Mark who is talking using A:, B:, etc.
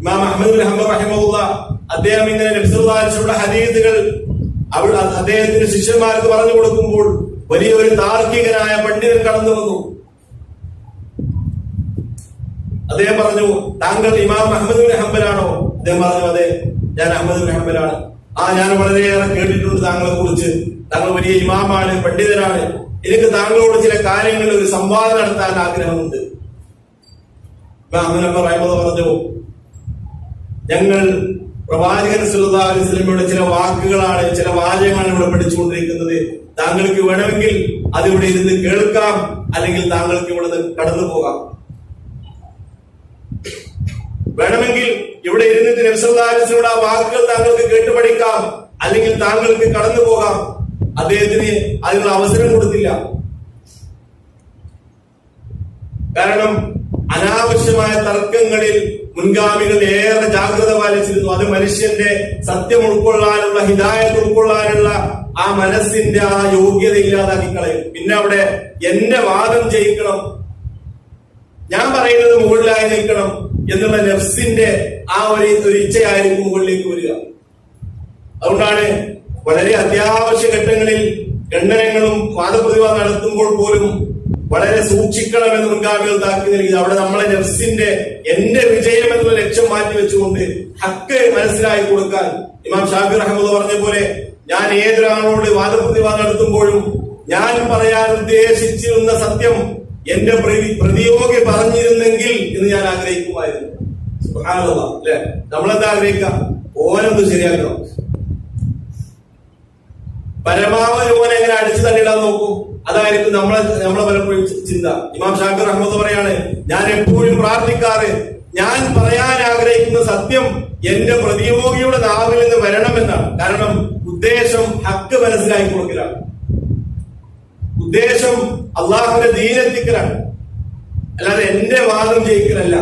A: ഇമാം അഹമ്മദ് ഹംബർ റഹിമുള്ള അദ്ദേഹം ഇങ്ങനെ നബ്സുല്ലാഹിയുടെ ഹദീസുകൾ അവിടെ അദ്ദേഹത്തിന്റെ ശിഷ്യന്മാർക്ക് പറഞ്ഞു കൊടുക്കുമ്പോൾ വലിയൊരു താർക്കികനായ പണ്ഡിതൻ കടന്നു വന്നു. അദ്ദേഹം പറഞ്ഞു താങ്കൾ ഇമാം അഹമ്മദ് ഹംബലാണോ? അദ്ദേഹം പറഞ്ഞു അതെ ഞാൻ അഹമ്മദ് ഹംബലാണ്. ആ ഞാൻ വളരെയേറെ കേട്ടിട്ടുണ്ട് താങ്കളെ കുറിച്ച് താങ്കൾ വലിയ ഇമാമാണ് പണ്ഡിതനാണ്. എനിക്ക് താങ്കളോട് ചില കാര്യങ്ങളിൽ ഒരു സംവാദം നടത്താൻ ആഗ്രഹമുണ്ട്. അഹമ്മദ് പറഞ്ഞു ഞങ്ങൾ പ്രവാചകൻ സല്ലല്ലാഹു അലൈഹി വസല്ലമയുടെ ചില വാക്കുകളാണ് ചില വാചകങ്ങളാണ് ഇവിടെ പഠിച്ചുകൊണ്ടിരിക്കുന്നത്. താങ്കൾക്ക് വേണമെങ്കിൽ അതിവിടെ ഇരുന്ന് കേൾക്കാം അല്ലെങ്കിൽ താങ്കൾക്ക് ഇവിടെ നിന്ന് കടന്നു പോകാം. വേണമെങ്കിൽ ഇവിടെ ഇരുന്നിട്ട് നബ്സല്ലാസിനോട് ആ വാക്കുകൾ താങ്കൾക്ക് കേട്ടു പഠിക്കാം അല്ലെങ്കിൽ താങ്കൾക്ക് കടന്നു പോകാം. അദ്ദേഹത്തിന് അതിനുള്ള അവസരം കൊടുത്തില്ല. കാരണം അനാവശ്യമായ തർക്കങ്ങളിൽ മുൻഗാമികൾ ഏറെ ജാഗ്രത പാലിച്ചിരുന്നു. അത് മനുഷ്യന്റെ സത്യം ഉൾക്കൊള്ളാനുള്ള ഹിതായത് ഉൾക്കൊള്ളാനുള്ള ആ മനസ്സിന്റെ ആ യോഗ്യത ഇല്ലാതാക്കി കളയും. പിന്നെ അവിടെ എന്റെ വാദം ജയിക്കണം ഞാൻ പറയുന്നത് മുകളിലായി നിൽക്കണം എന്നുള്ള നെഫ്സിന്റെ ആ ഒരു ഒരു ഇച്ഛയായിരിക്കും മുകളിലേക്ക് വരിക. അതുകൊണ്ടാണ് വളരെ അത്യാവശ്യ ഘട്ടങ്ങളിൽ ഖണ്ഡനങ്ങളും വാദപ്രതിവാദം നടത്തുമ്പോൾ പോലും വളരെ സൂക്ഷിക്കണം എന്ന് മുൻഗാമികൾ താക്കി നൽകിയത്. അവിടെ നമ്മളെ നെഫ്സിന്റെ എന്റെ വിജയം എന്നുള്ള ലക്ഷ്യം മാറ്റി വെച്ചുകൊണ്ട് ഹക്ക് മനസ്സിലാക്കി കൊടുക്കാൻ ഇമാം ഷാഫി റഹ്മദ് പറഞ്ഞ പോലെ ഞാൻ ഏതൊരാളോട് വാദപ്രതിവാദം നടത്തുമ്പോഴും ഞാൻ പറയാൻ ഉദ്ദേശിച്ചിരുന്ന സത്യം എന്റെ പ്രതി പ്രതിയോഗി പറഞ്ഞിരുന്നെങ്കിൽ എന്ന് ഞാൻ ആഗ്രഹിക്കുമായിരുന്നു. അല്ലെ? നമ്മളെന്താ ആഗ്രഹിക്കാം ഓനൊന്ന് ശരിയാക്കണം. പരമാവധി ഓനെ എങ്ങനെ അടിച്ചു തള്ളിയിടാൻ നോക്കും? അതായിരിക്കും നമ്മളെ നമ്മളെ പലപ്പോഴും ചിന്ത. ഇമാം ഷാഖർ അഹമ്മദ് പറയാണ് ഞാൻ എപ്പോഴും പ്രാർത്ഥിക്കാറ്. ഞാൻ പറയാൻ ആഗ്രഹിക്കുന്ന സത്യം എന്റെ പ്രതിയോഗിയുടെ നാവിൽ നിന്ന് വരണമെന്നാണ്. കാരണം ഉദ്ദേശം ഹക്ക് മനസ്സിലാക്കി കൊടുക്കലാണ്. ഉദ്ദേശം അള്ളാഹുവിന്റെ ദീനെത്തിക്കലാണ്. അല്ലാതെ എന്റെ വാദം ജയിക്കലല്ല.